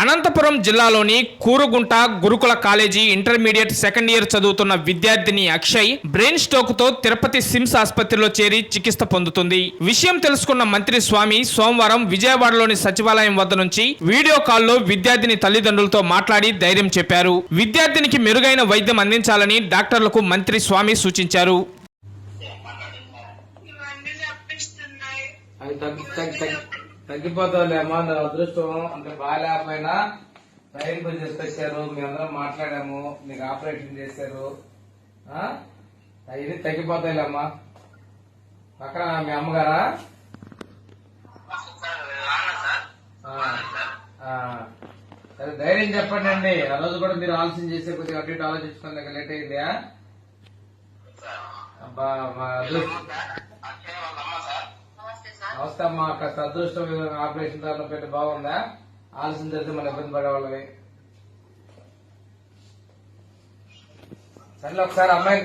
అనంతపురం జిల్లాలోని కూరుగుంట గురుకుల college intermediate second year చదువుతున్న విద్యార్థిని అక్షయ్ బ్రెయిన్ స్ట్రోక్తో తిరుపతి సిమ్స్ ఆసుపత్రిలో చేరి చికిత్స పొందుతుంది. విషయం తెలుసుకున్న మంత్రి స్వామి సోమవారం విజయవాడలోని సచివాలయం వద్ద నుంచి వీడియో కాల్లో విద్యార్థిని తల్లిదండ్రులతో మాట్లాడి ధైర్యం చెప్పారు. విద్యార్థినికి మెరుగైన వైద్యం అందించాలని డాక్టర్లకు మంత్రి స్వామి సూచించారు. తగ్గి తగ్గి. తగ్గి అమ్మా నా అదృష్టం. అంటే బాగాలేకపోయినా బయటకు తీసుకొచ్చారు. మీ అందరం మాట్లాడాము. మీకు ఆపరేషన్ చేశారు. అవి అవన్నీ తగ్గిపోతాయిలే అమ్మా. పక్కన మీ అమ్మగారా? సరే ధైర్యం చెప్పండి అండి. ఆ రోజు కూడా మీరు ఆలోచన చేసే కొద్దిగా అటు ఇటు ఆలోచించుకోలేక లేట్ అయిందా. అబ్బా మా అదృష్టం. అవస్థమ్మా కాస్త సదృష్టం ఆపరేషన్ ద్వారా పెట్టి బాగుందా? ఆలస్యం జరిగితే మనం ఇబ్బంది పడేవాళ్ళవి సరే ఒకసారి అమ్మాయి.